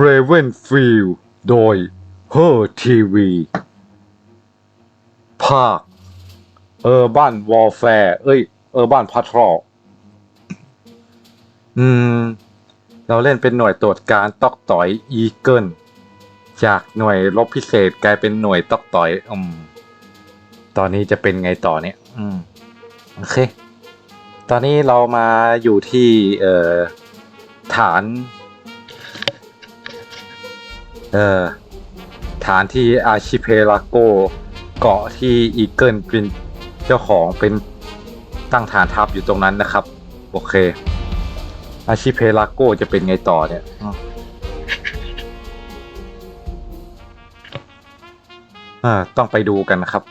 Ravenfield โดย Her TV ภาค Urban Warfare เอ้ย Urban Patrol อืม เราเล่นเป็นหน่วยตรวจการตอกต่อยอีเกิลจากหน่วยรบพิเศษกลายเป็นหน่วยตอกต่อยอืมตอนนี้จะเป็นไงต่อเนี่ย อืม โอเค ตอนนี้เรามาอยู่ที่ เอ่อ ฐาน เอ่อฐานที่อาชิเพลาโก เกาะที่อีเกิลเป็นเจ้าของเป็นตั้งฐานทัพอยู่ตรงนั้นนะครับ โอเค อาชิเพลาโกจะเป็นไงต่อเนี่ยต้องไปดูกันนะครับ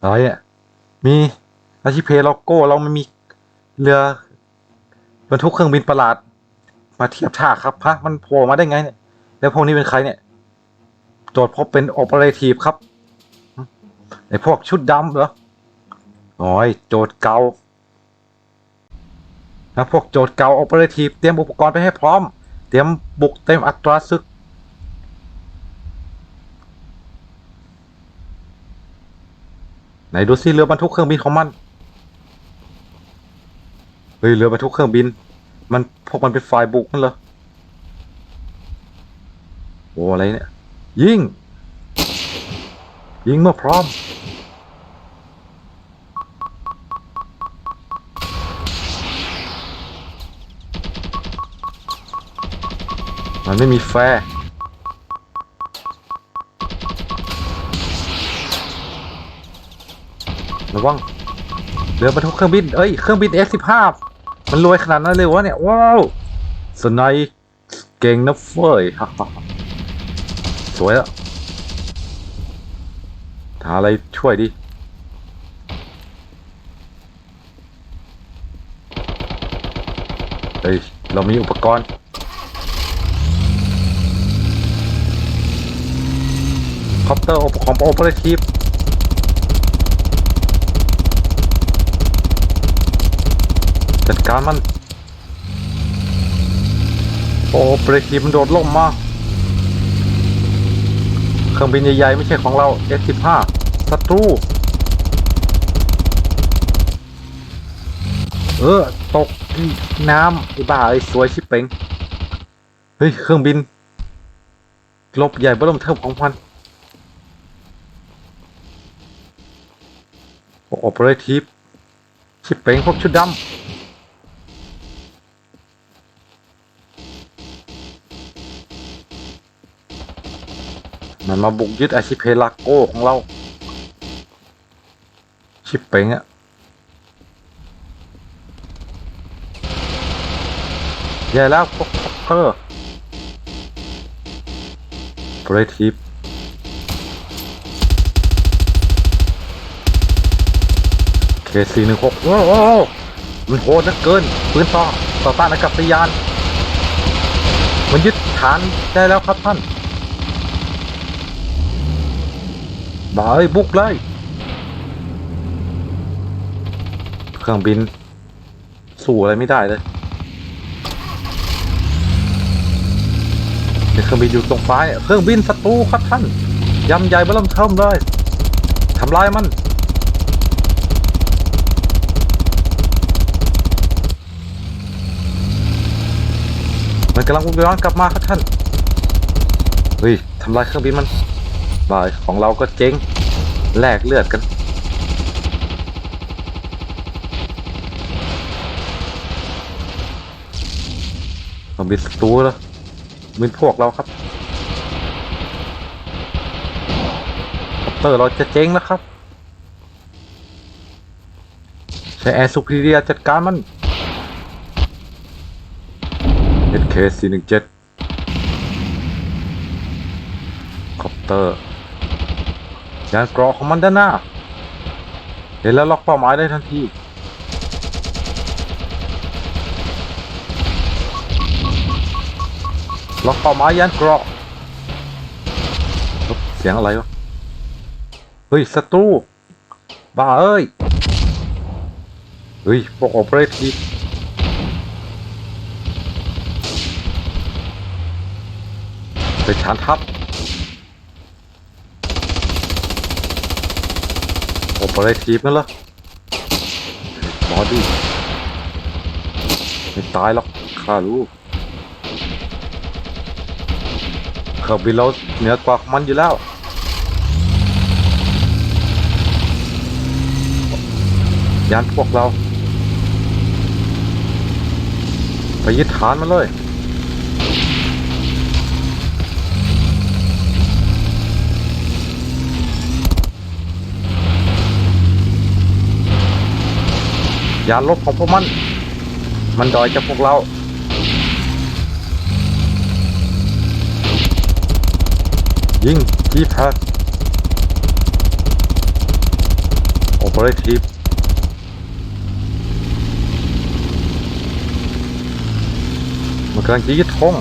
อะไรอะ มีอาชิเพลโกเรามันมี เรือบรรทุกเครื่องบินประหลาด มาเทียบท่าครับฮะมันโผล่มาได้ไงเนี่ย แล้วพวกนี้เป็นใครเนี่ยตรวจพบเป็นโอเปอเรทีฟครับไอพวกชุดดำเหรอโอ้ยโจทย์เก่านะพวกโจทย์เก่าโอเปอเรทีฟเตรียมอุปกรณ์ไปให้พร้อม เตรียมบุกเต็มอัตราศึกไหนดูซิเรือบรรทุกเครื่องบินของมัน ฮ้ยเรือบรรทุกเครื่องบิน มันพวกมันเป็นฝ่ายบุกนั่นเหรอโอ้อะไรเนี่ยยิงยิงเมื่อพร้อม มันไม่มีแฟร์ระวังเรือบรรทุกเครื่องบิน เอ้ย เครื่องบิน F15 มันรวยขนาดนั้นเลยวะเนี่ย ว้าวสไนป์เก่งนะเฟ้ยฮ่สวยอะหาอะไรช่วยดิเฮ้ย เรามีอุปกรณ์ คอปเตอร์ของโอเปอเรทีฟ จัดการมัน โอ้เปอเรทีมันโดดล่มมาเครื่องบินใหญ่ๆ ไม่ใช่ของเรา F15 ศัตรู เออ ตกน้ำไอ้บ้าไอ้สวยชิบเป่งเฮ้ย เครื่องบินลบใหญ่เบิ่มเทิมของพันโอเปอเรทีฟชิปเป่งพวกชุดดำ มันมาบุกยึดอาชิเพลาโกของเรา ชิปเป่งอะแย่แล้วพวกคอปเตอร์โปรทีฟเคสี่หนึ่งหกโอ้โหมันโหดเหลือเกินปืนต่อต่อต้านอากาศยาน มันยึดฐานได้แล้วครับท่าน บายบุกเลยเครื่องบิน สู้อะไรไม่ได้เลยเนี่ยเครื่องบินอยู่ตรงฟ้าเนี่ยเครื่องบินศัตรูครับท่านยำใหญ่เบิ่มเทิมเลยทำลายมัน มันกำลังวงย้อนกลับมาครับท่านเฮ้ยทำลายเครื่องบินมัน บายของเราก็เจ๊งแลกเลือดกันมันบินศัตรูแล้วบินพวกเราครับคอปเตอร์เราจะเจ๊งแล้วครับ ใช้แอร์ซูพรีเรียจัดการมัน SK 4 1 7 คอปเตอร์ ยานกราะของมันด้านหน้า เห็นแล้วล็อกเป้าหมายได้ทันที ล็อกเป้าหมายยานกราะเสียงอะไรวะ เฮ้ยศัตรูบ้าเอ้ย เฮ้ยพวกโอเปอเรทีฟไปฐานทัพ โอเปอเรทีฟนั่นเหรอบอดี้ไม่ตายหรอกข้ารู้เครื่องบินเราเหนือกว่ามันอยู่แล้วยานพวกเรา ไปยึดฐานมันเลย ยาลบของพวกมัน มันดอยจากพวกเรา ยิงจีแพดโอเปอเรทีฟมันกำลังจะยึดธง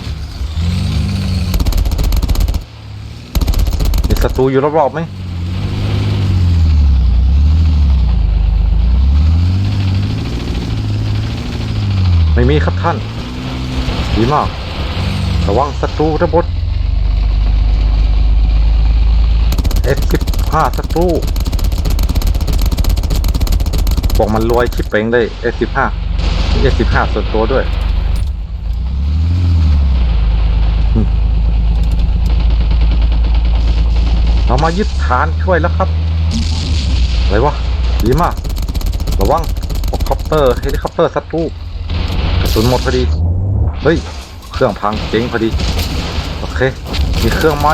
มีศัตรูอยู่รอบๆไหม ไม่มีครับท่าน ดีมาก ระวังศัตรูระบด F15 ศัตรูบอกมันรวยชิปเป่งเลย F15 F15 ส่วนตัวด้วยเรามายึดฐานช่วยแล้วครับ อะไรวะ ดีมาก ระวังคอปเตอร์เฮลิคอปเตอร์ศัตรู สุนหมดพอดี เฮ้ย เครื่องพังเจ๊งพอดี โอเค มีเครื่องไม้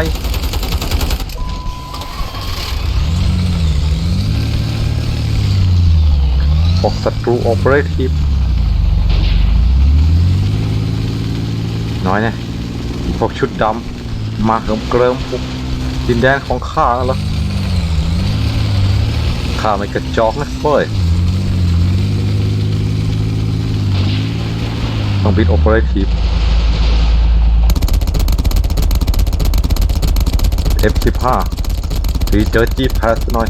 พวกศัตรูโอเปอเรทีฟน้อยเนี่ยพวกชุดดำมาเหิมเกริมปุ๊บดินแดนของข้านั่นเหรอข้าไม่กระจอกนะเฟ้ย ต้องบิดโอเปอเรทีฟ F15 สีเจอจีแพสหน่อย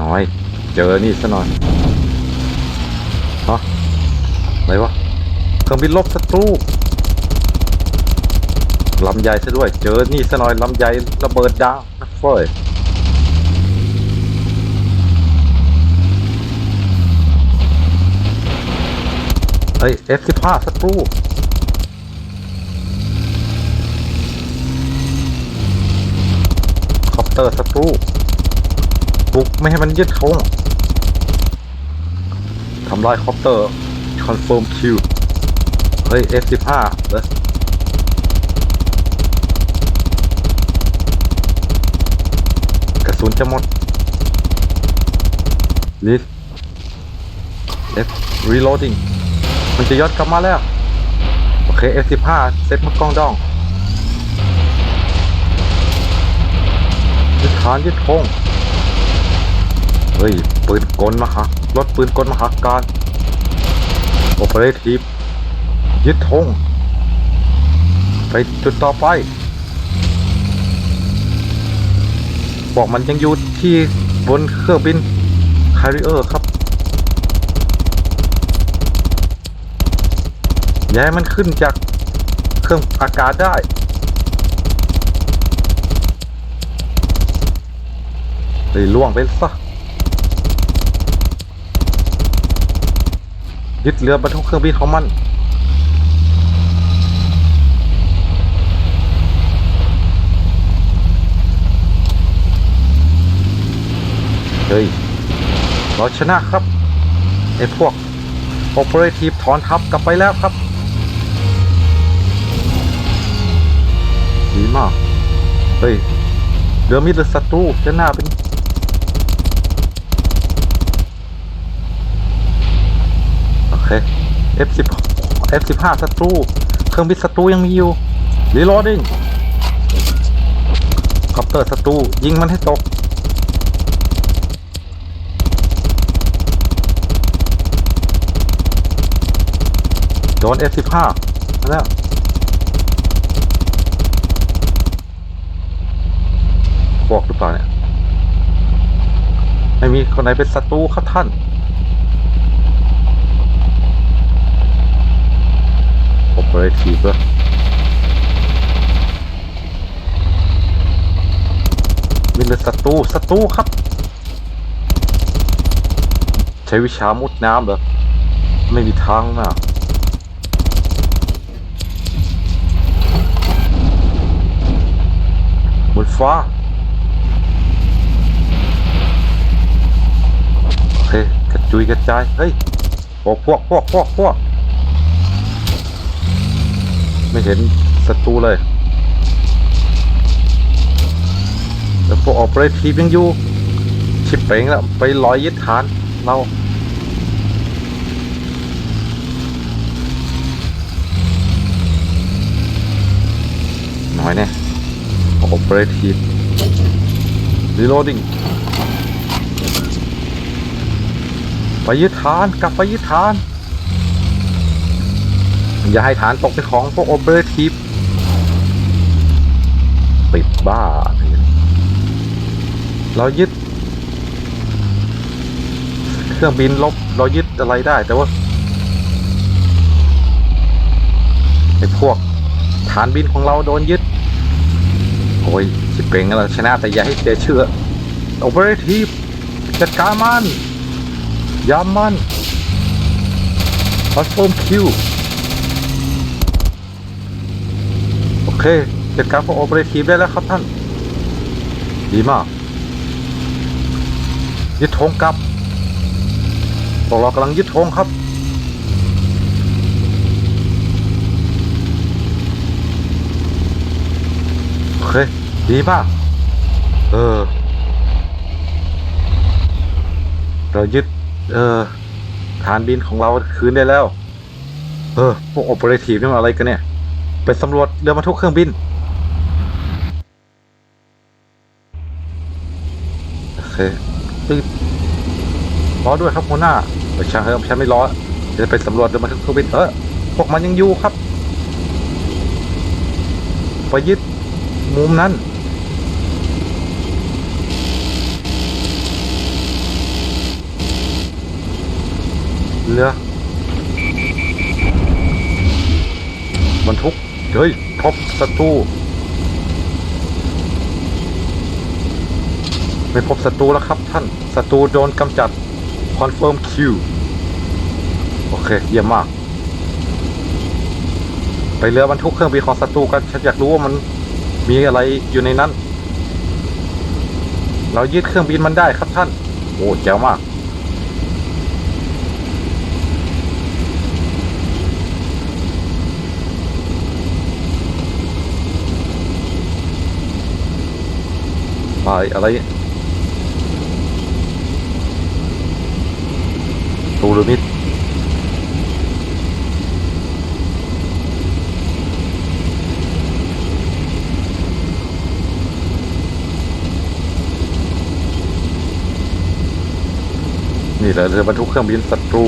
น้อย เจอนี่ซะหน่อยฮะอะไรวะเครื่องบินลบศัตรู ลำใหญ่ซะด้วย เจอนี่ซะหน่อยลำใหญ่ระเบิดดังนะเฟ้ยเฮ้ย F15 ศัตรูคอปเตอร์ศัตรูบุกไม่ให้มันยึดธงทำลายคอปเตอร์คอนเฟิร์มคิวเฮ้ย F15 เหรอกระสุน จะหมดลิส F reloading มันจะยอนกลับมาแล้ว โอเค F15 เซ็ตมันกล้องดองยึดฐานยึดธงเฮ้ย ปืนกลมาหารถปืนกลมาหากการโอเปอเรทีฟยึดธงไปจุดต่อไป บอกมันยังอยู่ที่บนเครื่องบินคาริเออร์ครับย่าให้มันขึ้นจากเครื่องอากาศได้ เลยล่วงไปซะยึดเรือบรรทุกเครื่องบินของมัน เฮ้ย เราชนะครับไอ้พวกโอเปอเรทีฟถอนทัพกลับไปแล้วครับ ดีมาก เฮ้ยเรือมิดหรือศัตรูจะหน้าเป็นโอเค F10 F15 ศัตรู เครื่องบินศัตรูยังมีอยู่รีโหลดดิ้งคอปเตอร์ศัตรูยิงมันให้ตก โดน F15 มาแล้วบอกหรือเปล่าเนี่ย ไม่มีคนไหนเป็นศัตรูครับท่าน โอเปอเรทีฟเหรอมีแต่ศัตรูศัตรูครับ ใช้วิชามุดน้ำเหรอ ไม่มีทางนะ ฟ้าโอเคกระจุยกระจาย เฮ้ยพวกพวกพวกพวกพวกไม่เห็นศัตรูเลย แล้วพวกออกเปอเรทีฟยังอยู่ ชิปเป่งแล้ว ไปลอยยึดฐานเราน้อยเนี่ย ออเปอเรทีฟ reloading ไปยึดฐานกลับไปยึดฐาน อย่าให้ฐานตกเป็นของพวกโอเปอเรทีฟปิดบ้า เรายึด เครื่องบินลบเรายึดอะไรได้แต่ว่าไอ้พวกฐานบินของเราโดนยึด โอ้ยสิเป่งแล้วชนะแต่อย่าให้เสียเชื่อโอเปอเรทีฟจัดการมันยามมันคอนเฟิร์มคิวโอเคจัดการพวกโอเปอเรทีฟได้แล้วครับท่าน ดีมากยึดธงกลับพวกเรากำลังยึดธงครับ โอเคดีมากเออ เรายึด เออ ฐานบินของเราคืนได้แล้ว เออ พวกโอเปอเรทีฟนี่มันอะไรกันเนี่ย ไปสำรวจเรือบรรทุกเครื่องบิน โอเคตึ๊ดรอด้วยครับหัวหน้าไม่ใช่ครับฉันไม่รอจะไปสำรวจเรือบรรทุกเครื่องบินเออพวกมันยังอยู่ครับไปยึด มุมนั้น เรือบรรทุก เฮ้ยพบศัตรู ไม่พบศัตรูแล้วครับท่าน ศัตรูโดนกำจัด คอนเฟิร์มคิว โอเค เยี่ยมมาก ไปเรือบรรทุกเครื่องบินของศัตรูกัน ฉันอยากรู้ว่ามัน มีอะไรอยู่ในนั้น เรายึดเครื่องบินมันได้ครับท่าน โอ้แจ๋วมาก ไปอะไรตูรูมิด นี่แหละเรือบรรทุกเครื่องบินศัตรู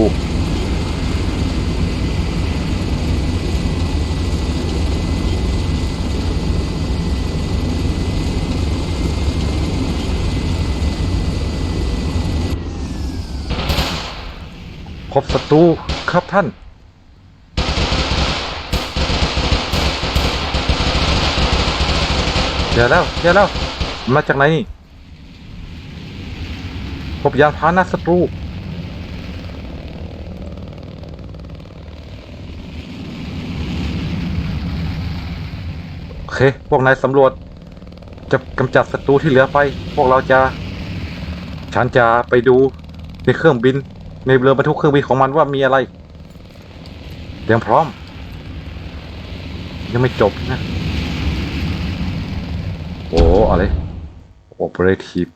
พบศัตรูครับท่าน เจอแล้วเจอแล้ว มาจากไหนนี่ พบยานพาหนะศัตรู เคพวกนายสำรวจ จะกำจัดศัตรูที่เหลือไป พวกเราจะ ฉันจะไปดูในเครื่องบิน ในเรือบรรทุกเครื่องบินของมันว่ามีอะไรเตรียมพร้อม ยังไม่จบนะ โอ้อะไรโอเปอเรทีฟ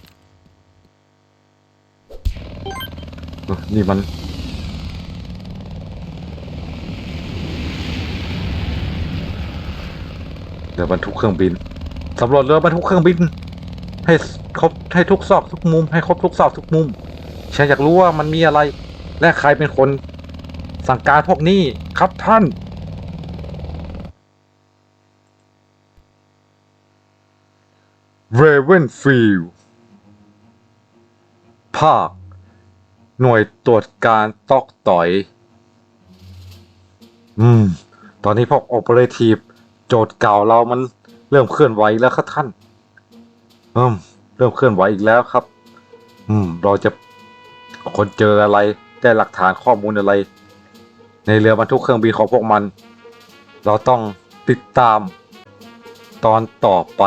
นี่มัน เรือบรรทุกเครื่องบินสำรวจเรือบรรทุกเครื่องบิน ให้ครบให้ทุกซอกทุกมุม ให้ครบทุกซอกทุกมุม ฉันอยากรู้ว่ามันมีอะไร และใครเป็นคน สั่งการพวกนี้ครับท่านม Ravenfield ภาค หน่วยตรวจการตอกต่อย อืม ตอนนี้พวก Operative โจทย์เก่าเรามันเริ่มเคลื่อนไหวแล้วครับท่าน อืม เริ่มเคลื่อนไหวอีกแล้วครับ อืม เราจะคนเจออะไร ได้หลักฐานข้อมูลอะไร ในเรือบรรทุกเครื่องบินของพวกมัน เราต้องติดตามตอนต่อไป